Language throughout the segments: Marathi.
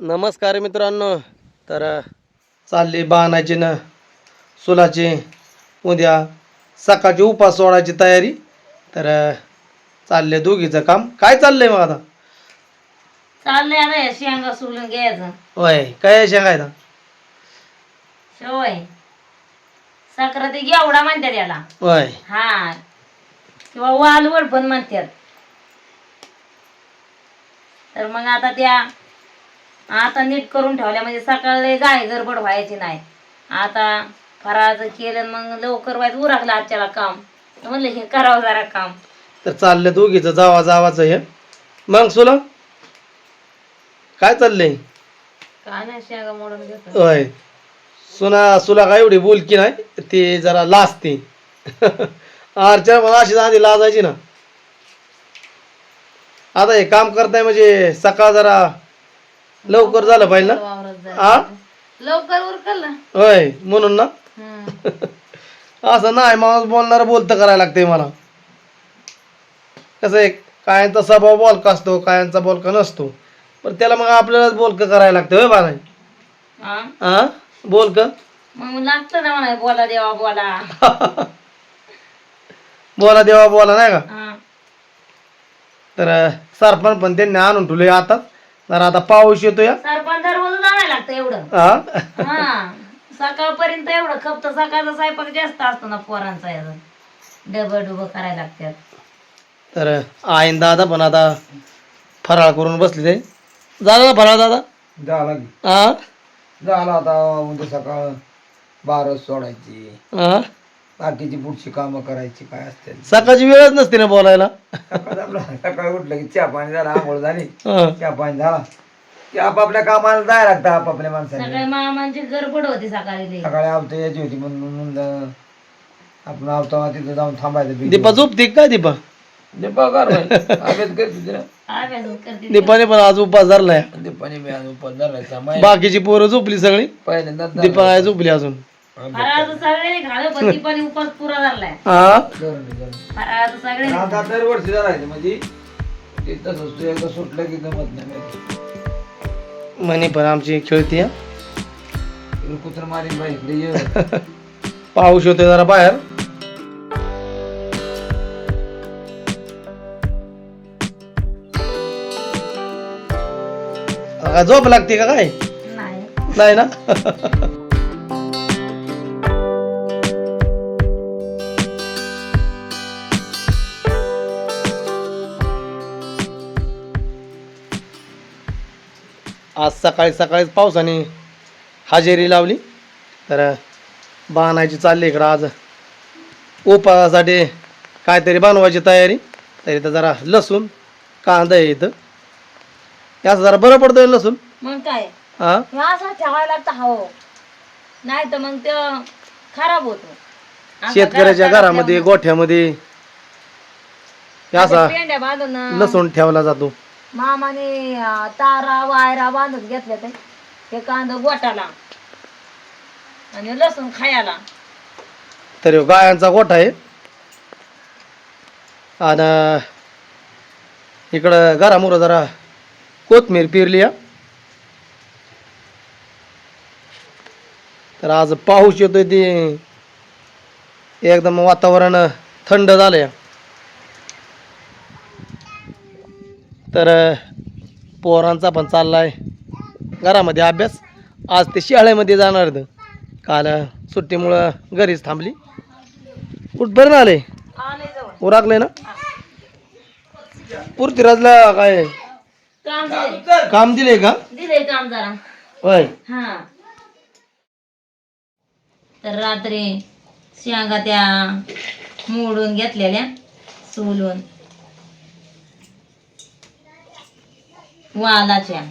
नमस्कार मित्रांनो. तर चालली बाणाची न सुलाची उद्या सकाळची उपास सोडायची तयारी. तर चालले दोघीचं काम. काय चाललंय मग आता? चाललंय आता शेंगा सोलून घ्यायचं. होय काय शेंगायचा शेवय सक्राती घेवडा म्हणतात याला. होय. हा. किंवा वालवड पण म्हणतात. तर मग आता त्या आता नीट करून ठेवल्या म्हणजे सकाळी गाय गडबड व्हायची नाही. आता फराळाचं केलं मग लवकर व्हायचं उरकलं आजच्याला काम. तर म्हणलं हे करावं जरा काम. तर चाललं दोघीचं जावा जावाचं हे. मग सुला काय चाललंय? काय नाही शेंगा मोडून घेतो होय. सुना सुला काय एवढी बोलकी नाही ती जरा लाजते. अर्चना मला अशीच आधी लाजायची ना. आता हे काम करताय म्हणजे सकाळ जरा लवकर झालं पाहिजे ना? वावरात. हा लवकर उरकलं होय म्हणून ना? हम्म. असं नाही माणूस बोलणार बोलतं करायला लागतंय मला. कसं आहे कायांचा स्वभाव बोलका असतो कायांचा बोलका नसतो. पण त्याला मग आपल्यालाच बोलकं करायला लागतं होय बाळा हा हा बोलक? मग लागतं ना म्हणा बोला देवा बोला. बोला देवा बोला नाही का? हा. तर सरपण पण त्यांनी आणून ठेवले आता तर आता पाऊस येतो या सरपंच आणायला लागतं एवढं. हा? हा. सकाळपर्यंत एवढं खपत. सकाळचा स्वयंपाक जास्त असतो ना पोरांचा याचा. डबं डुबं करायला लागतात. तर आईन दादा पण आता फराळ करून बसले ते. झालं ना फराळ दादा? झाला की. हा? झाला आता उद्या सकाळ बारस सोडायची. हा? बाकीची पुढची कामं करायची काय असते. सकाळची वेळच नसते ना बोलायला. सकाळी आपलं सकाळी उठलं की चहा पाणी झाला आंघोळ झाली हा. चहा पाणी झाला. की आपापल्या कामाला जायला लागतं आपापल्या माणसाने. सकाळी मामांची गडबड होती सकाळी लई. सकाळी आवता यायची होती म्हणून म्हणलं आपण आवता तिथं जाऊन थांबायचं बी. दीपा झोपते काय दीपा? दीपा कर बाई. अभ्यास करते तिला. अभ्यास करते दीपाने पण आज उपास धरलाय. दीपाने बी आज उपवास धरायचा बाकीची पोरं झोपली सगळी. पहिल्यांदा दीपा काय झोपली अजून. सगळे पण उपास पुरा हा? फराळाचं सगळे आता दरवर्षी धरायचं म्हणजे एकदा सुटलं की नाही. म्हणे पण आमची खेळती हा. इकडे कुत्र मारीन बाई इकडे ये. पाऊस होतोय जरा बाहेर. झोप लागते का काय? नाही. नाही ना? आज सकाळी सकाळीच पावसाने हजेरी लावली. तर बाणायची चालली इकडं आज. उपासासाठी काहीतरी बनवायची तयारी. तर इथं जरा लसूण कांदा आहे इथं. असं जरा बरं पडतंय लसूण. मग काय? हा? हे असं ठेवायला लागतं हो. नाही तर मग ते खराब होतो. शेतकऱ्याच्या घरात घरामध्ये ठेवून गोठ्यामध्ये असा आता पेंड्या बांधून लसूण ठेवला जातो. मामाने अं, तारा वायरा बांधून घेतल्या ते हे कांदा गोटाला आणि लसूण खायला. तर ह्यो गायांचा गोठा आहे. आणि इकडं घरामुळं जरा कोथमीर पेरली या तर आज पाऊस येतोय ते. एकदम वातावरण थंड झालंय. तर पोरांचा पण चाललाय. घरामध्ये अभ्यास. आज ते शाळेमध्ये जाणार होतं काल सुट्टीमुळं घरीच थांबली. कुठपर्यंत आले? उराकले ना? पृथ्वीराजला काय? काम दिले का? दिले काम जरा. होय. हा. तर रात्री शेंगा त्या मोडून घेतलेल्या सोलून. वालाच्या.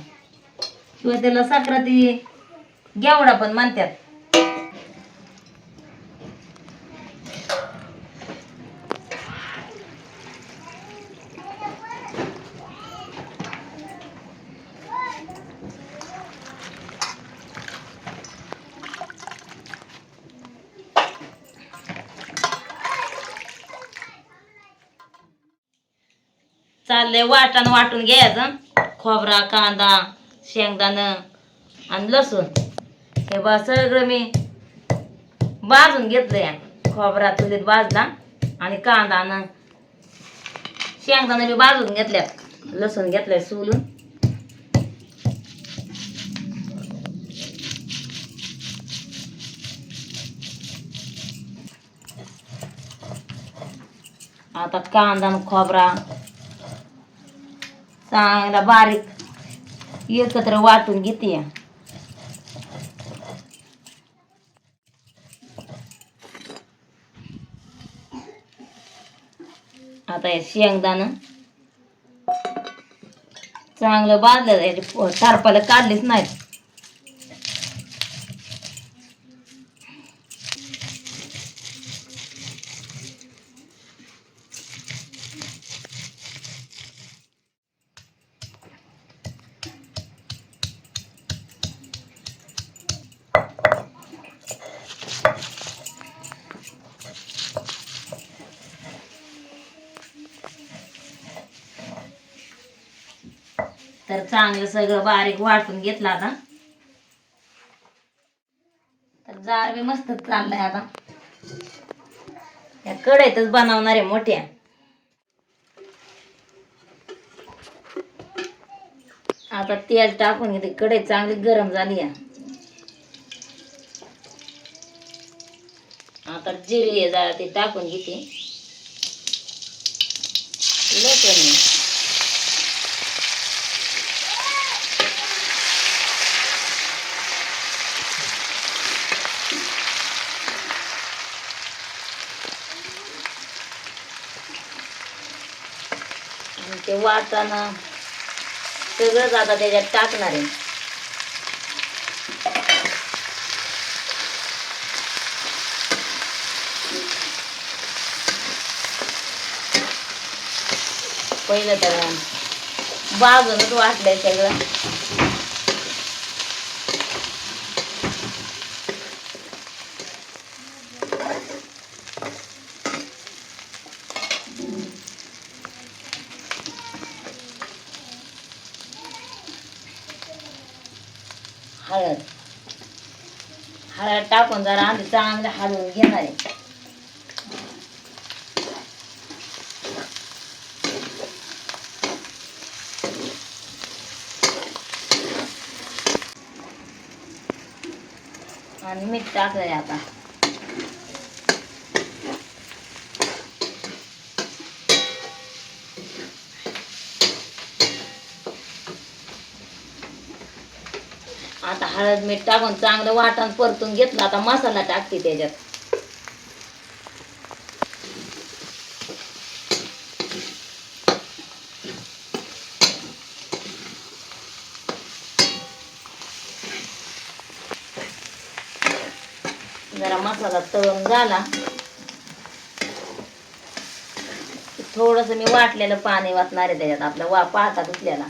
किंवा त्याला साखराती घेवडा पण म्हणतात. चाललंय वाटण वाटून घ्यायचं. खोबरा कांदा शेंगदाणं आणि लसूण. हे बा सगळं मी भाजून घेतलं या खोबरा चुलीत भाजला आणि कांदानं शेंगदाणं मी भाजून घेतल्यात. लसूण घेतलंय सोलून. आता कांदा खोबरा चांगला बारीक. एकत्र वाटून घेते. आता हे शेंगदाणं. चांगलं बाजलं याचे तारपाला काढलेच नाहीत. तर चांगलं सगळं बारीक वाटून घेतलं आता. तर जार बी मस्त चाललाय आता. या कढईतच बनवणार आहे मोठ्या आता तेल टाकून घेते. कढई चांगली गरम झाली आहे. आता जिरे आहे जरा ते टाकून घेते. लसूण ते वाटाणा सगळंच आता त्याच्यात टाकणार आहे. पहिलं तर बाजूनच वाटलंय सगळं हळद हळद टाकून जरा आम्ही चांगलं हलवून घेणार आहे. आणि मीठ टाकलंय आता. आता हळद मीठ टाकून चांगलं वाटण परतून घेतलं आता मसाला टाकते त्याच्यात. जरा मसाला तळून झाला. थोडस मी वाटलेलं पाणी वाटणार आहे त्याच्यात आपल्या वा पाहता धुतल्याला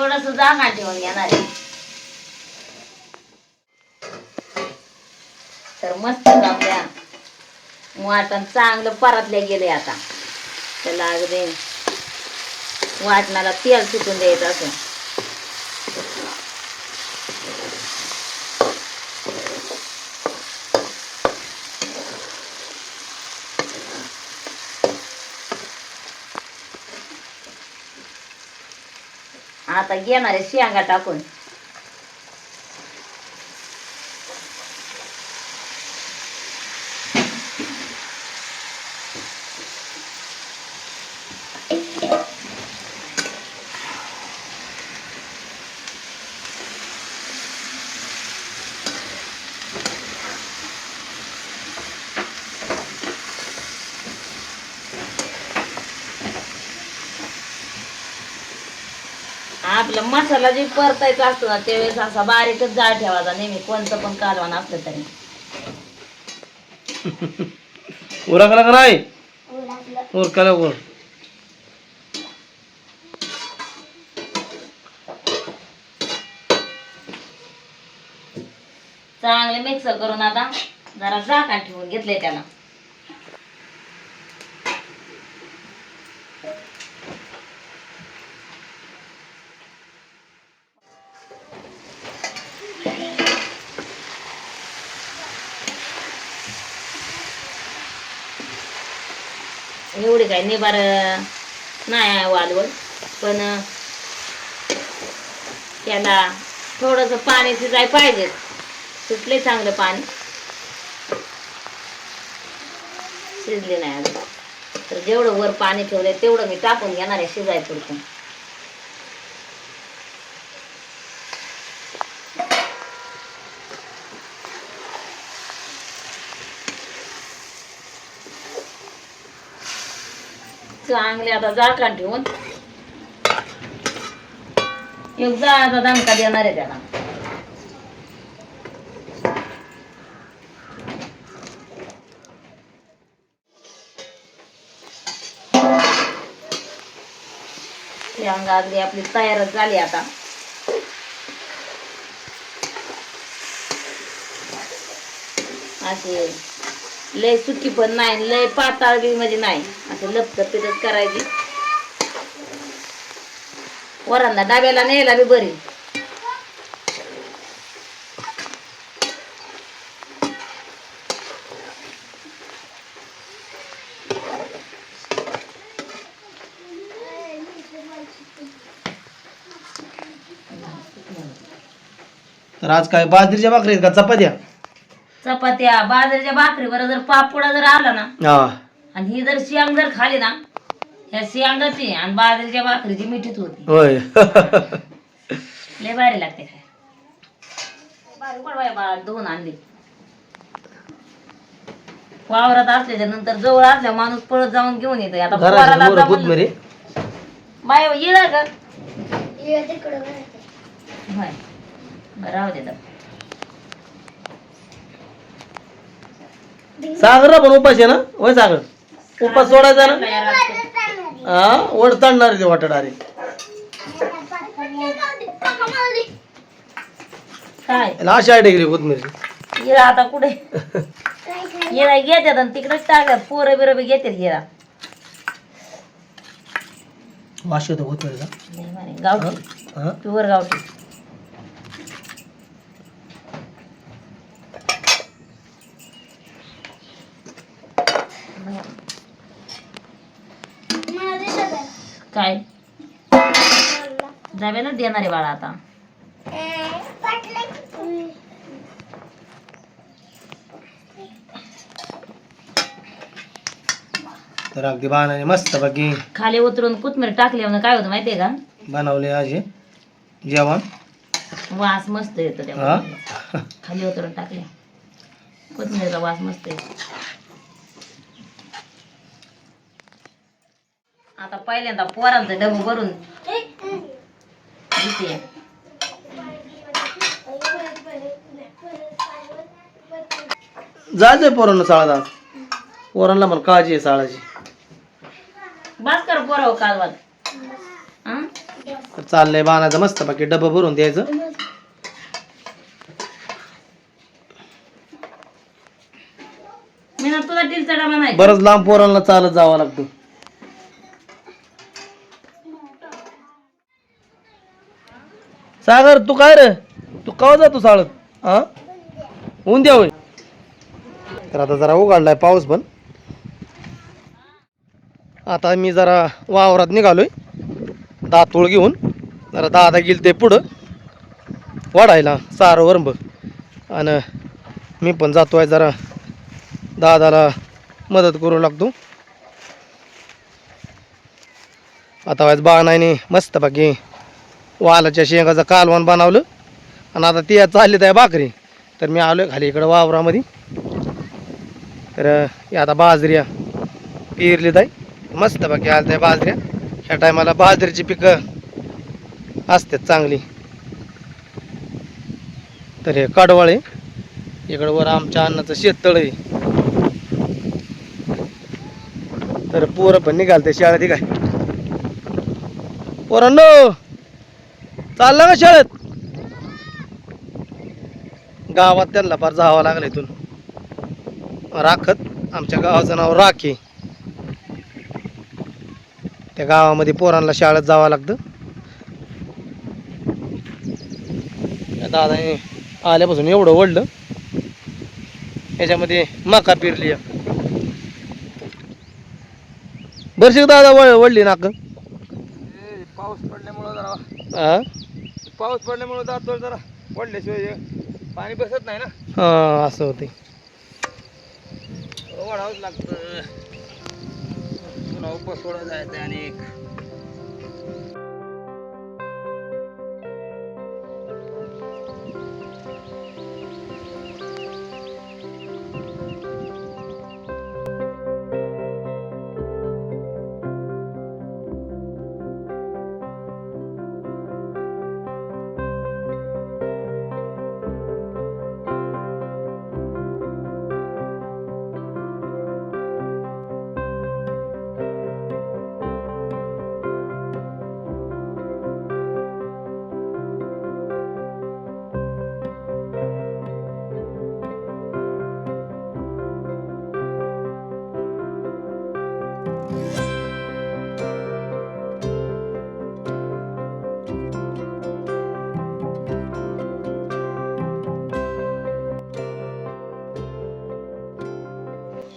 थोडस जागा ठेवून घेणार आहे. तर मस्त आपल्या वाटण चांगलं परतल्या गेले आता. त्याला अगदी वाटणाला तेल सुटून द्यायचं असं. आता घेणार आहे आपला मसाला जे परतायचा असतो ना त्यावेळेस असा बारीकच जाळ ठेवायचा नेहमी कोणतं पण कालवण असलं तरी. उरकला का नाही? उरकला. वर चांगले मिक्स करून आता जरा झाकण ठेवून घेतले त्याला एवढी काय निबार नाही आहे वालवड पण त्याला थोडंसं पाणी शिजाय पाहिजे. सुटले चांगलं पाणी. शिजले नाही अजून. तर जेवढं वर पाणी ठेवलंय तेवढं मी टाकून घेणार आहे शिजाय पुरतं चांगले आता जाळकान ठेवून. एक जाळाचा दणका देणार आहे त्याला. अंगातली आपली तयारच झाली आता. असे लय सुकी पण नाही लय पाताळ बी म्हणजे नाही. असं लपतपीतच करायची. वरांना डाब्याला न्यायला बी बरी. तर आज काय बाजरीच्या भाकरी आहेत का चपात्या? चपात्या बाजरीच्या भाकरीवर जर पापुडा जर आला ना हा. आणि ही जर शेंग जर खाली ना ह्या शेंगाची आणि बाजरीच्या भाकरीची मिठीच होती. होय. लय भारी लागते काय भारी पडवाय बाळा दोन आणली. वावरात असल्याच्या नंतर जवळ असल्या माणूस पळत जाऊन घेऊन येतोय आता घराच्या पोराला समोर आता म्हणलं- कोथमिरी बाय येळा का होय. बरं राहू दे तर. सागर पण उपास आहे ना? होय सागर? उपास सोडायचा ना. हा वड ताणणार ते वाटत अरे काय? अशी आयडिया गेली कोथमिरी. आता कुठे? येळा घेतात आणि तिकडेच टाकतात. पोरं बिरं बी घेतात येळा वाश होतो कोथमिरीचा. गावठी. हा? प्युअर गावठी काय देणार आहे बाळा आता. तर अगदी बाणाने मस्त बाकी खाली उतरून कोथमीर टाकली म्हणजे काय होतं माहितीये का? बनवले आज. हे जेवण? वास मस्त येतो त्या हा. खाली उतरून टाकल्या कोथमिरीचा वास मस्त येतो. आता पहिल्यांदा पोरांचं डबं भरून देते जायचंय पोरांना साळात आज पोरांना मला काळजी आहे साळाची. बस कर पोराव कालवात हं? तर चाललंय बाणाचं मस्त बाकी डबं भरून द्यायचं. मी ना तुझा टीलचा डबा नाही. बरंच लांब पोरांना चालत जावं लागतं. सागर तू काय रे? तू कवा जातो साळत? हा? ऊन द्या होय. तर आता जरा उघडलाय पाऊस पण. आता मी जरा वावरात निघालोय. दातूळ घेऊन. जरा दादा गेल ते पुढं. वाढायला सारं वरंब आणि मी पण जातोय जरा. दादाला मदत करू लागतो. आता वाज बाणाने मस्त बाकी वालाच्या शेंगाचं कालवण बनवलं. आणि आता ते चालली आहे भाकरी. तर मी आलो खाली इकडं वावरामध्ये. तर आता बाजऱ्या पेरली आहे. मस्त बाकी आलं आहे बाजऱ्या. ह्या टायमाला बाजरीची पिकं असतात चांगली. तर हे कडवळ आहे. इकडं वर आमच्या अन्नाचं शेततळ आहे. तर पोरं पण निघालते शाळेत काय? पोरांनो! चालला का शाळेत? गावात त्यांना फार जावं लागलं इथून. राखत आमच्या गावाचं नाव राखे. त्या गावामध्ये पोरांना शाळेत जावं लागतं. त्या दादाने आल्यापासून एवढं ओढलं. याच्यामध्ये मका पेरली. बरशी दादा वळ वळली नाक. पाऊस पडल्यामुळं जरा पाऊस पडल्यामुळं जातो जरा पडल्याशिवाय पाणी बसत नाही ना. हा, असं होते वाढावंच लागतं. पुन्हा उपवास सोडा जायचं आणि एक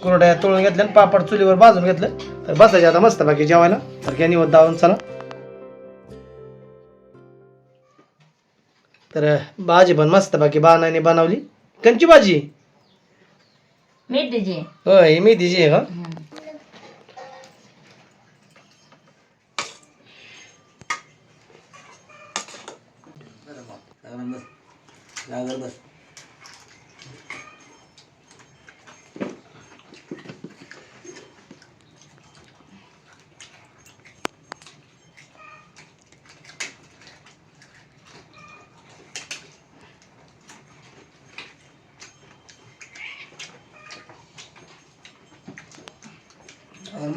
कुरड्या तळून घेतल्या आणि पापड चुलीवर भाजून घेतलं. तर बसायचे आता मस्त बाकी जेवायला. तर घ्या निवत दावून चला. तर भाजी पण मस्त बाकी बाणाने बनवली. कंची भाजी? मेथीची. होय ही मेथीची आहे का? बस.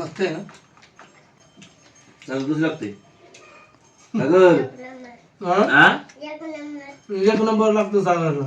मस्त आहे ना चांगलंच लागते सागर. हा? हा? एक नंबर लागतो सागरला.